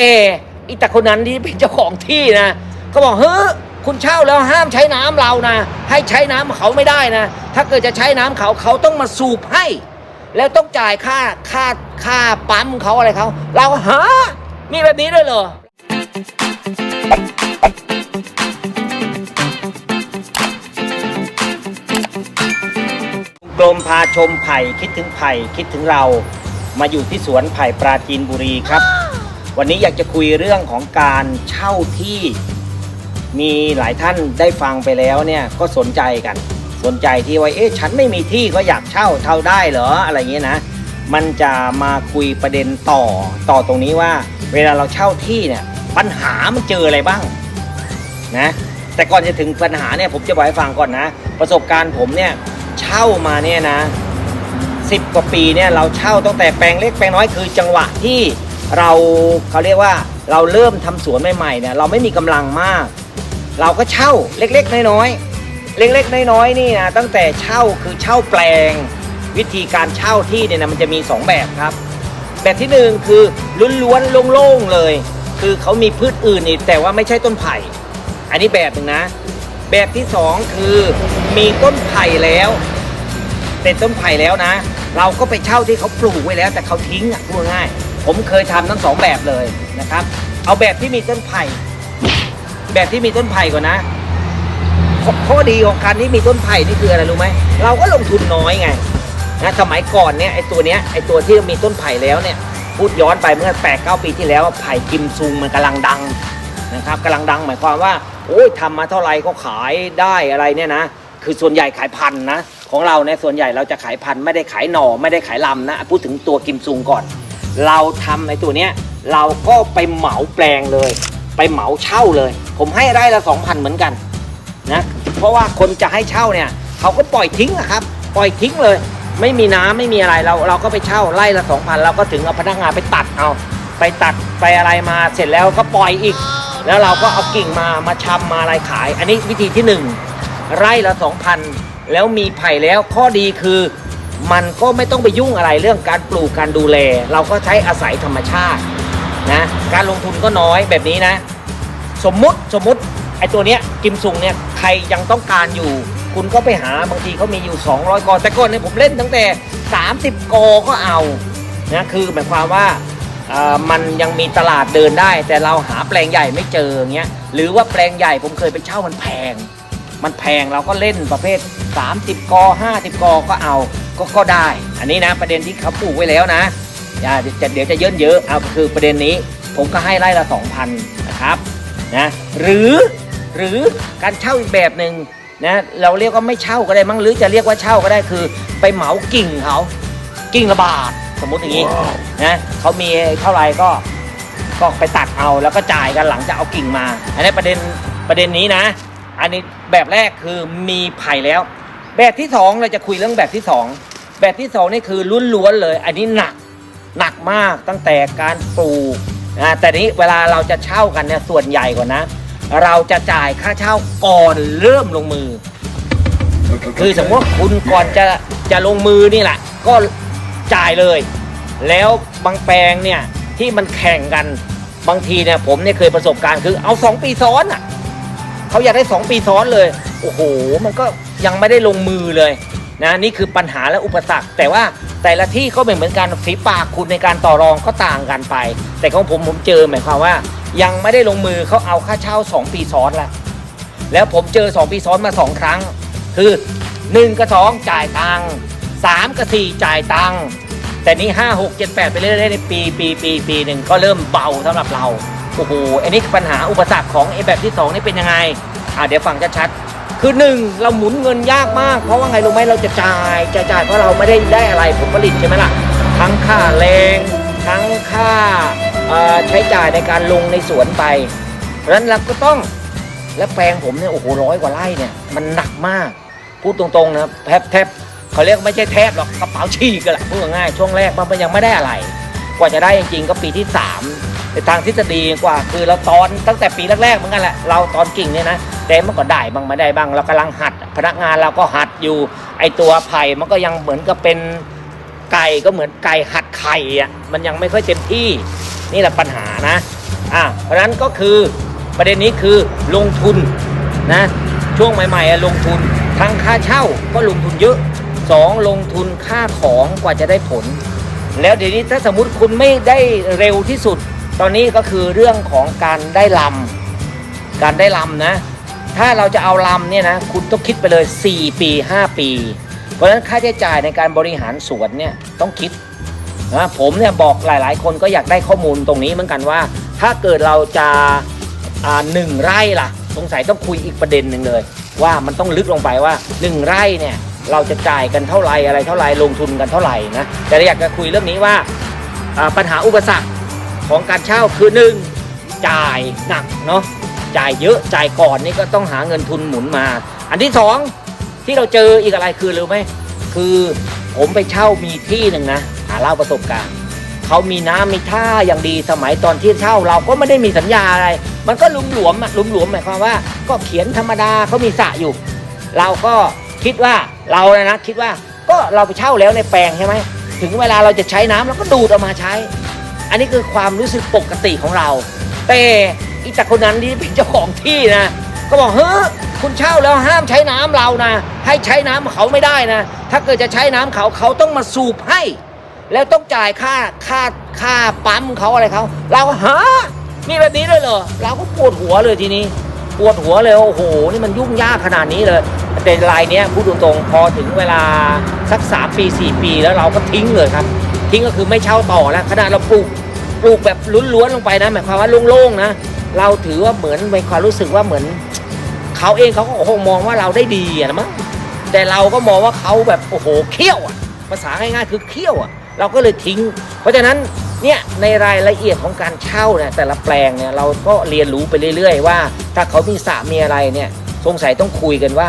เออีแต่คนนั้นที่เป็นเจ้าของที่นะก็บอกเฮ้ยคุณเช่าแล้วห้ามใช้น้ำเรานะ ให้ใช้น้ำเขาไม่ได้นะ ถ้าเกิดจะใช้น้ำเขาเขาต้องมาสูบให้ แล้วต้องจ่ายค่าค่าค่าปั๊มเขาอะไรเขาเราฮะมีแบบนี้ด้วยเหรอกรมพาชมไผ่คิดถึงไผ่คิดถึงเรา มาอยู่ที่สวนไผ่ปราจีนบุรีครับ วันนี้อยากจะคุยเรื่องของการเช่าที่ มีหลายท่านได้ฟังไปแล้วเนี่ยก็สนใจกัน สนใจที่ว่าเอ๊ะฉันไม่มีที่ก็อยากเช่าเช่าได้เหรออะไรเงี้ยนะ มันจะมาคุยประเด็นต่อต่อตรงนี้ว่า เวลาเราเช่าที่เนี่ยปัญหามันเจออะไรบ้างนะแต่ก่อนจะถึงปัญหาเนี่ยผมจะบอกให้ฟังก่อนนะ ประสบการณ์ผมเนี่ยเช่ามาเนี่ยนะสิบกว่าปีเนี่ยเราเช่าตั้งแต่แปลงเล็กแปลงน้อยคือจังหวะที่ เราเขาเรียกว่าเราเริ่มทำสวนใหม่ๆเนี่ยเราไม่มีกำลังมาก เราก็เช่าเล็กๆ น้อยๆเล็กๆ น้อยๆนี่นะตั้งแต่เช่าคือเช่าแปลง วิธีการเช่าที่เนี่ยนะมันจะมี 2 แบบครับ แบบที่หนึ่งคือล้วนๆโล่งๆเลย คือเขามีพืชอื่นอีกแต่ว่าไม่ใช่ต้นไผ่ อันนี้แบบหนึ่งนะ แบบที่สองคือมีต้นไผ่แล้วเป็นต้นไผ่แล้วนะ เราก็ไปเช่าที่เขาปลูกไว้แล้ว แต่เขาทิ้งอะพูดง่าย ผมเคยทำทั้งสองแบบเลยนะครับ เอาแบบที่มีต้นไผ่แบบที่มีต้นไผ่ก่อนนะขข้อดีของการที่มีต้นไผ่นี่คืออะไรรู้ไหมเราก็ลงทุนน้อยไงนะสมัยก่อนเนี่ยไอตัวเนี้ยไอตัวที่มีต้นไผ่แล้วเนี่ยพูดย้อนไปเมื่อ8ปดเปีที่แล้วไผ่กิมซุงมันกำลังดังนะครับกำลังดังหมายความว่าโอ้ยทำมาเท่าไหร่ก็ขายได้อะไรเนี่ยนะคือส่วนใหญ่ขายพันธุ์นะของเราเนี่ยส่วนใหญ่เราจะขายพันธุ์ไม่ได้ขายหน่อไม่ได้ขายลำนะพูดถึงตัวกิมซุงก่อน เราทำในตัวเนี้ยเราก็ไปเหมาแปลงเลย ไปเหมาเช่าเลย ผมให้ไร่ละสองพันเหมือนกันนะเพราะว่าคนจะให้เช่าเนี่ยเขาก็ปล่อยทิ้งอะครับ ปล่อยทิ้งเลย ไม่มีน้ำไม่มีอะไรเราเราก็ไปเช่าไร่ละสองพันเราก็ถึงเอาพนักงานไปตัดเอาไปตัดไปอะไรมาเสร็จแล้วก็ปล่อยอีก แล้วเราก็เอากิ่งมามาชำมาอะไรขาย อันนี้วิธีที่หนึ่งไร่ละสองพันแล้วมีไผ่แล้วข้อดีคือ มันก็ไม่ต้องไปยุ่งอะไรเรื่องการปลูกการดูแล เราก็ใช้อาศัยธรรมชาตินะการลงทุนก็น้อยแบบนี้นะ สมมุติสมมุติไอตัวเนี้ยกิมซุงเนี่ยใครยังต้องการอยู่ คุณก็ไปหาบางทีเขามีอยู่ 200 กอ แต่ก่อนเนี่ยผมเล่นตั้งแต่ 30 กอก็เอานะคือหมายความว่ามันยังมีตลาดเดินได้ แต่เราหาแปลงใหญ่ไม่เจอเงี้ยหรือว่าแปลงใหญ่ผมเคยไปเช่ามันแพง มันแพงเราก็เล่นประเภท 30 กอ 50 กอก็เอา ก็ก็ได้ อันนี้นะประเด็นที่เขาปลูกไว้แล้วนะอย่าจะเดี๋ยวจะเยอะเยอะเอาคือประเด็นนี้ ผมก็ให้ไร่ละ 2,000นะครับนะหรือหรือการเช่าอีกแบบหนึ่งนะเราเรียกว่าไม่เช่าก็ได้มั้งหรือจะเรียกว่าเช่าก็ได้คือ ไปเหมากิ่งเขากิ่งละบาทสมมติอย่างนี้นะเขามีเท่าไหร่ก็ก็ไปตัดเอาแล้วก็จ่ายกันหลังจากเอากิ่งมา อันนี้ประเด็นประเด็นนี้นะ อันนี้แบบแรกคือมีไผ่แล้ว แบบที่สองเราจะคุยเรื่องแบบที่สองแบบที่สองนี่คือรุ่นล้วนเลย อันนี้หนักหนักมากตั้งแต่การปลูกนะแต่นี้เวลาเราจะเช่ากันเนี่ยส่วนใหญ่ก่อนนะ เราจะจ่ายค่าเช่าก่อนเริ่มลงมือ คือสมมติว่าคุณก่อนจะจะลงมือนี่แหละ ก็จ่ายเลย แล้วบางแปลงเนี่ยที่มันแข่งกันบางทีเนี่ยผมเนี่ยเคยประสบการณ์คือเอาสองปีซ้อนอะเขาอยากได้สองปีซ้อนเลย โอ้โห มันก็ ยังไม่ได้ลงมือเลยนะนี่คือปัญหาและอุปสรรค แต่ว่าแต่ละที่ก็ไม่เหมือนกันฝีปากคุณในการต่อรองก็ต่างกันไป แต่ของผมผมเจอหมายความว่า ยังไม่ได้ลงมือเขาเอาค่าเช่า 2 ปีซ้อนแล้วแล้วผมเจอ 2 ปีซ้อนมา 2 ครั้ง คือ 1 กับ 2 จ่ายตังค์3 กับ 4 จ่ายตังค์แต่นี้5 6 7 8 ไปเรื่อยๆในปีปีปีปีหนึ่งก็เริ่มเบาสำหรับเราโอ้โหอันนี้ปัญหาอุปสรรคของไอ้แบบที่2นี่เป็นยังไงอ่าเดี๋ยวฟังชัดๆ คือ1เราหมุนเงินยากมาก เพราะว่าไงรู้ไหมเราจะจ่ายจ่ายจ่ายเพราะเราไม่ได้ได้อะไรผลผลิตใช่ไหมล่ะ ทั้งค่าแรงทั้งค่าใช้จ่ายในการลงในสวนไปเพราะนั้นเราก็ต้องและแปลงผมเนี่ยโอ้โหร้อยกว่าไร่เนี่ยมันหนักมากพูดตรงๆนะแทบแทบเขาเรียกไม่ใช่แทบหรอกกระเป๋าฉีกกันแหละพูดง่ายช่วงแรกมันยังไม่ได้อะไร กว่าจะได้จริงๆก็ปีที่3ในทางทฤษฎีกว่าคือเราตอนตั้งแต่ปีแรกๆเหมือนกันแหละเราตอนกิ่งเนี่ยนะ แต่มันก็ได้บ้างไม่ได้บ้างเรากำลังหัด พนักงานเราก็หัดอยู่ ไอตัวไผ่มันก็ยังเหมือนกับเป็นไก่ก็เหมือนไก่หัดไข่อะมันยังไม่ค่อยเต็มที่นี่แหละปัญหานะอะเพราะนั้นก็คือประเด็นนี้คือลงทุนนะช่วงใหม่ๆลงทุนทั้งค่าเช่าก็ลงทุนเยอะสองลงทุนค่าของกว่าจะได้ผล แล้วเดี๋ยวนี้ถ้าสมมติคุณไม่ได้เร็วที่สุด ตอนนี้ก็คือเรื่องของการได้ลำการได้ลำนะ ถ้าเราจะเอาลำเนี่ยนะคุณต้องคิดไปเลย 4 ปี 5 ปี เพราะฉะนั้นค่าใช้จ่ายในการบริหารสวนเนี่ยต้องคิดนะผมเนี่ยบอกหลาย ๆ คนก็อยากได้ข้อมูลตรงนี้เหมือนกันว่า ถ้าเกิดเราจะอ่าหนึ่งไร่ล่ะ สงสัยต้องคุยอีกประเด็นหนึ่งเลย ว่ามันต้องลึกลงไปว่าหนึ่งไร่เนี่ยเราจะจ่ายกันเท่าไหร่อะไรเท่าไหร่ลงทุนกันเท่าไหร่นะแต่อยากจะคุยเรื่องนี้ว่าอ่าปัญหาอุปสรรคของการเช่าคือหนึ่งจ่ายหนักเนาะ จ่ายเยอะจ่ายก่อนนี่ก็ต้องหาเงินทุนหมุนมา อันที่สองที่เราเจออีกอะไรคือรู้ไหมคือผมไปเช่ามีที่หนึ่งนะหาเล่าประสบการณ์เขามีน้ำมีท่าอย่างดีสมัยตอนที่เช่าเราก็ไม่ได้มีสัญญาอะไร มันก็ลุมหลวมอะลุมหลวมหมายความว่า ก็เขียนธรรมดาเขามีสระอยู่ เราก็คิดว่าเรานะนะคิดว่าก็เราไปเช่าแล้วในแปลงใช่ไหมถึงเวลาเราจะใช้น้ำเราก็ดูดออกมาใช้ อันนี้คือความรู้สึกปกติของเรา แต่ อีตาคนนั้นที่เป็นเจ้าของที่นะ ก็บอกเฮ้ยคุณเช่าแล้วห้ามใช้น้ำเรานะ ให้ใช้น้ำเขาไม่ได้นะ ถ้าเกิดจะใช้น้ำเขาเขาต้องมาสูบให้ แล้วต้องจ่ายค่าค่าค่าปั๊มเขาอะไรเขาเราก็ฮะมีแบบนี้เลยเหรอเราก็ปวดหัวเลยทีนี้ ปวดหัวเลยโอ้โหนี่มันยุ่งยากขนาดนี้เลยแต่รายเนี้ยพูดตรงๆพอถึงเวลาสักสามปีสี่ปีแล้วเราก็ทิ้งเลยครับ ทิ้งก็คือไม่เช่าต่อแล้วขนาดเราปลูกปลูกแบบล้วนๆลงไปนะหมายความว่าโล่งๆนะ เราถือว่าเหมือนมีความรู้สึกว่าเหมือนเขาเองเขาก็คงมองว่าเราได้ดีอะนะมั้งแต่เราก็มองว่าเขาแบบโอ้โหเขี้ยวอะภาษาง่ายๆคือเขี้ยวอะเราก็เลยทิ้ง เพราะฉะนั้นเนี่ยในรายละเอียดของการเช่าเนี่ยแต่ละแปลงเนี่ยเราก็เรียนรู้ไปเรื่อย ๆ ว่า ถ้าเขามีสระมีอะไรเนี่ยสงสัยต้องคุยกันว่า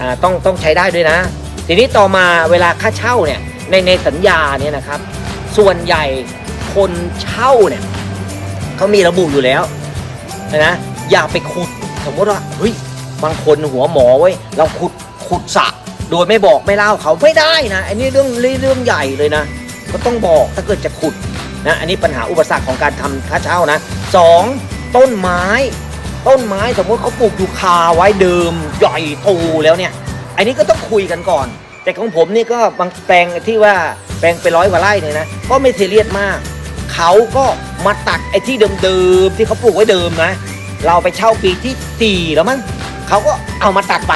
อ่าต้องต้องใช้ได้ด้วยนะ ทีนี้ต่อมาเวลาค่าเช่าเนี่ยในในสัญญาเนี่ยนะครับ ส่วนใหญ่คนเช่าเนี่ยเขามีระบุอยู่แล้ว นะอย่าไปขุดสมมติว่าเฮ้ยบางคนหัวหมอไว้เราขุดขุดสระโดยไม่บอกไม่เล่าเขาไม่ได้นะอันนี้เรื่องเรื่องใหญ่เลยนะ ก็ต้องบอกถ้าเกิดจะขุดนะอันนี้ปัญหาอุปสรรคของการทำค่าเช่านะสองต้นไม้ ต้นไม้สมมติเขาปลูกอยู่คาไว้เดิมใหญ่โตแล้วเนี่ย อันนี้ก็ต้องคุยกันก่อน แต่ของผมนี่ก็บางแปลงที่ว่าแปลงไปร้อยกว่าไร่เนี่ยนะก็ไม่เทเรียสมาก เขาก็มาตัดไอ้ที่เดิมๆที่เขาปลูกไว้เดิมนะ เราไปเช่าปีที่สี่แล้วมั้งเขาก็เอามาตัดไป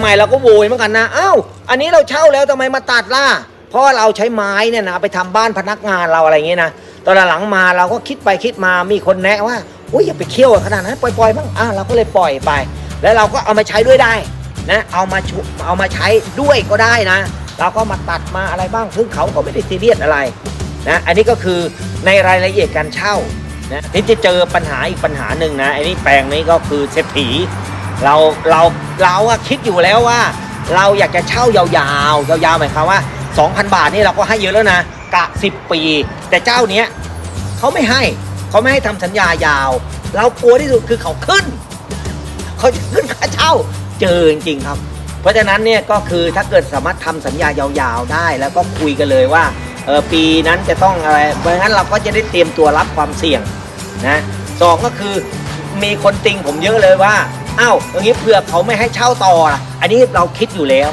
ใหม่ๆเราก็โวยเหมือนกันนะอ้าวอันนี้เราเช่าแล้วทำไมมาตัดล่ะเพราะเราใช้ไม้เนี่ยนะไปทำบ้านพนักงานเราอะไรอย่างเงี้ยนะตอนหลังมาเราก็คิดไปคิดมามีคนแนะว่าอุ้ยอย่าไปเคี่ยวขนาดนั้นปล่อยๆบ้างอะเราก็เลยปล่อยไป แล้วเราก็เอามาใช้ด้วยได้นะเอามาเอามาใช้ด้วยก็ได้นะ เราก็มาตัดมาอะไรบ้างซึ่งเขาก็ไม่ได้ซีเรียสอะไรนะอันนี้ก็คือ ในรายละเอียดการเช่านะนี่จะเจอปัญหาอีกปัญหาหนึ่งนะไอ้นี่แปลงนี้ก็คือเศรษฐีเราเราเราอะคิดอยู่แล้วว่า เราอยากจะเช่ายาวๆ ยาวๆหมายความว่า 2,000 บาทนี่เราก็ให้เยอะแล้วนะกะ 10 ปี แต่เจ้าเนี้ยเขาไม่ให้เขาไม่ให้ทำสัญญายาว เรากลัวที่สุดคือเขาขึ้นเขาจะขึ้นค่าเช่าเจอจริงๆครับ เพราะฉะนั้นเนี่ยก็คือถ้าเกิดสามารถทำสัญญายาวๆได้ แล้วก็คุยกันเลยว่า ออปีนั้นจะต้องอะไร เพราะงั้นเราก็จะได้เตรียมตัวรับความเสี่ยงนะสองก็คือมีคนติงผมเยอะเลยว่าอ้าวอย่างนี้เผื่อเขาไม่ให้เช่าต่อล่ะอันนี้เราคิดอยู่แล้ว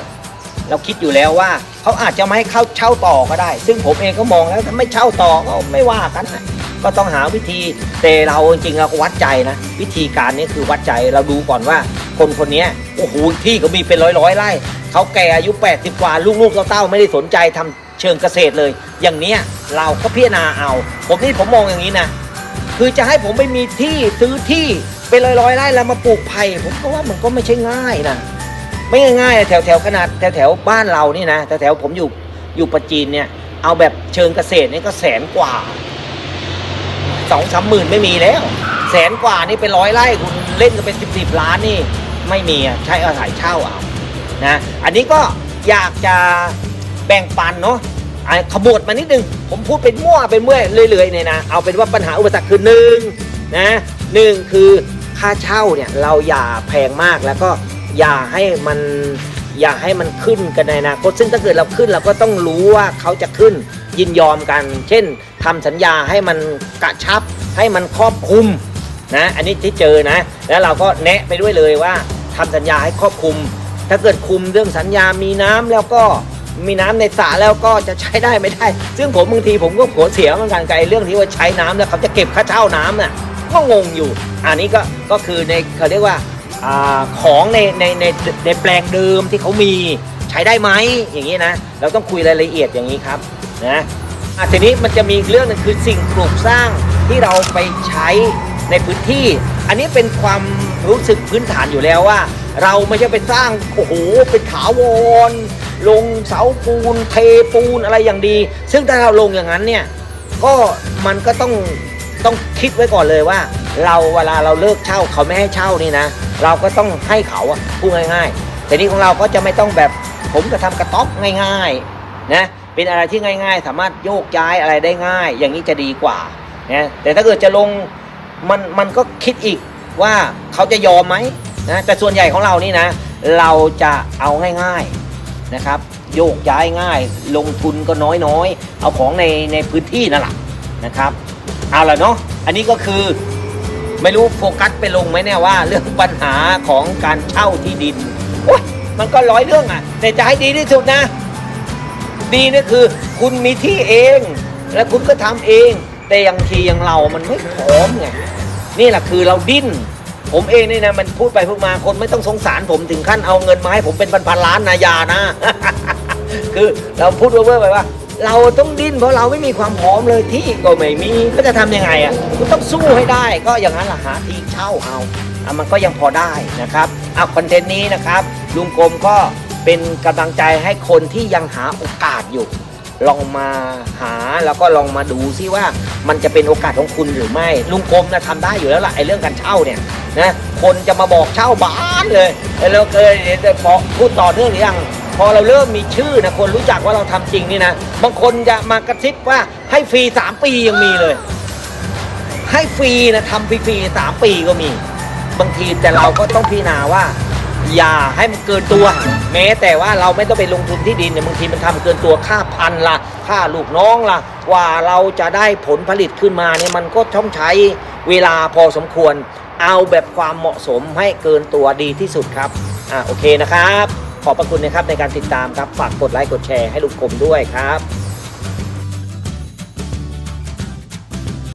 เราคิดอยู่แล้วว่าเขาอาจจะไม่ให้เข้าเช่าต่อก็ได้ ซึ่งผมเองก็มองแล้วถ้าไม่เช่าต่อก็ไม่ว่ากันนะก็ต้องหาวิธีแต่เราจริงๆเราก็วัดใจนะ วิธีการนี้คือวัดใจเราดูก่อนว่า คนคนนี้โอ้โหที่เขามีเป็นร้อยร้อยๆไร่เขาแก่อายุ 80 กว่าลูกๆเต้าๆไม่ได้สนใจทำเชิงเกษตรเลย อย่างเนี้ยเราก็พิจารณาเอา ผมนี่ผมมองอย่างนี้นะคือจะให้ผมไปมีที่ซื้อที่เป็นร้อยร้อยๆไร่แล้วมาปลูกไผ่ผมก็ว่ามันก็ไม่ใช่ง่ายนะไม่ง่ายๆแถวแถวขนาดแถวแถวบ้านเรานี่นะแถวแถวผมอยู่อยู่ประจีนเนี่ย เอาแบบเชิงเกษตรนี่ก็แสนกว่าสองสามหมื่นไม่มีแล้ว แสนกว่านี่เป็นร้อยไร่คุณเล่นกันเป็นสิบสิบล้านนี่ ไม่มีอะใช้อาศัยเช่าเอานะ อันนี้ก็อยากจะแบ่งปันเนาะ อะขบวดมานิดนึง ผมพูดเป็นมั่วเป็นเมื่อยเรื่อยๆเนี่ยนะ เอาเป็นว่าปัญหาอุปสรรคคือหนึ่งนะหนึ่งคือค่าเช่าเนี่ยเราอย่าแพงมากแล้วก็อย่าให้มันอย่าให้มันขึ้นกันในอนาคตซึ่งถ้าเกิดเราขึ้นเราก็ต้องรู้ว่าเขาจะขึ้นยินยอมกัน เช่นทำสัญญาให้มันกระชับให้มันครอบคลุมนะอันนี้ที่เจอนะ แล้วเราก็แนะไปด้วยเลยว่าทำสัญญาให้ครอบคลุม ถ้าเกิดคุมเรื่องสัญญามีน้ำแล้วก็ มีน้ำในสระแล้วก็จะใช้ได้ไม่ได้ ซึ่งผมบางทีผมก็หัวเสียเหมือนกันกับไอ้เรื่องที่ว่าใช้น้ำแล้วเขาจะเก็บค่าเช่าน้ำน่ะก็งงอยู่ อันนี้ก็ก็คือในเขาเรียกว่าอาของในในในในแปลงเดิมที่เขามีใช้ได้ไหมอย่างนี้นะ เราต้องคุยรายละเอียดอย่างนี้ครับนะอะทีนี้มันจะมีเรื่องหนึงคือสิ่งปลูกสร้างที่เราไปใช้ในพื้นที่ อันนี้เป็นความรู้สึกพื้นฐานอยู่แล้วว่า เราไม่ใช่ไปสร้างโอ้โหเป็นถาวร ลงเสาปูนเทปูนอะไรอย่างดี ซึ่งถ้าเราลงอย่างนั้นเนี่ยก็มันก็ต้องต้องคิดไว้ก่อนเลยว่า เราเวลาเราเลิกเช่าเขาไม่ให้เช่านี่นะ เราก็ต้องให้เขาอะพูดง่ายๆ แต่นี่ของเราก็จะไม่ต้องแบบผมก็ทำกระต๊อบง่ายๆนะเป็นอะไรที่ง่าย ๆ สามารถโยกย้ายอะไรได้ง่าย อย่างนี้จะดีกว่านะแต่ถ้าเกิดจะลงมันมันก็คิดอีกว่าเขาจะยอมไหมนะแต่ส่วนใหญ่ของเรานี่นะ เราจะเอาง่ายๆ นะครับ โยกย้ายง่าย ลงทุนก็น้อยๆเอาของในในพื้นที่นั่นแหละนะครับ เอาละเนาะอันนี้ก็คือไม่รู้โฟกัสไปลงไหมเนี่ยว่า เรื่องปัญหาของการเช่าที่ดินโอ๊ยมันก็ร้อยเรื่องอะแต่จะให้ดีที่สุดนะ ดีนี่คือคุณมีที่เอง และคุณก็ทำเอง แต่อย่างทีอย่างเรามันไม่พร้อมไงนี่แหละคือเราดิ้น ผมเองนี่นะมันพูดไปพูดมาคนไม่ต้องสงสารผมถึงขั้นเอาเงินมาให้ผมเป็นพันๆล้านนายานะ คือเราพูดเว่อร์ไปว่า เราต้องดิ้นเพราะเราไม่มีความพร้อมเลยที่ก็ไม่มีก็จะทำยังไงอะคุณต้องสู้ให้ได้ก็อย่างนั้นแหละหาที่เช่าเอาอะมันก็ยังพอได้นะครับเอาคอนเทนต์นี้นะครับ ลุงกรมก็เป็นกำลังใจให้คนที่ยังหาโอกาสอยู่ ลองมาหาแล้วก็ลองมาดูซิว่ามันจะเป็นโอกาสของคุณหรือไม่ลุงกรมนะทำได้อยู่แล้วล่ะไอ้เรื่องการเช่าเนี่ย นะคนจะมาบอกเช่าบ้านเลยแล้วเคยพอพูดต่อเนื่องหรือยังพอเราเริ่มมีชื่อนะคนรู้จักว่าเราทำจริงนี่นะบางคนจะมากระซิบว่าให้ฟรีสามปียังมีเลย ให้ฟรีนะทำฟรีๆสามปีก็มี บางทีแต่เราก็ต้องพิจารณาว่า อย่าให้มันเกินตัว แม้แต่ว่าเราไม่ต้องไปลงทุนที่ดินเนี่ยบางทีมันทำเกินตัวค่าพันละค่าลูกน้องละกว่าเราจะได้ผลผลิตขึ้นมาเนี่ยมันก็ต้องใช้เวลาพอสมควร เอาแบบความเหมาะสมให้เกินตัวดีที่สุดครับอ่าโอเคนะครับ ขอบพระคุณนะครับในการติดตามครับ ฝากกดไลค์กดแชร์ให้ลูกกลมด้วยครับ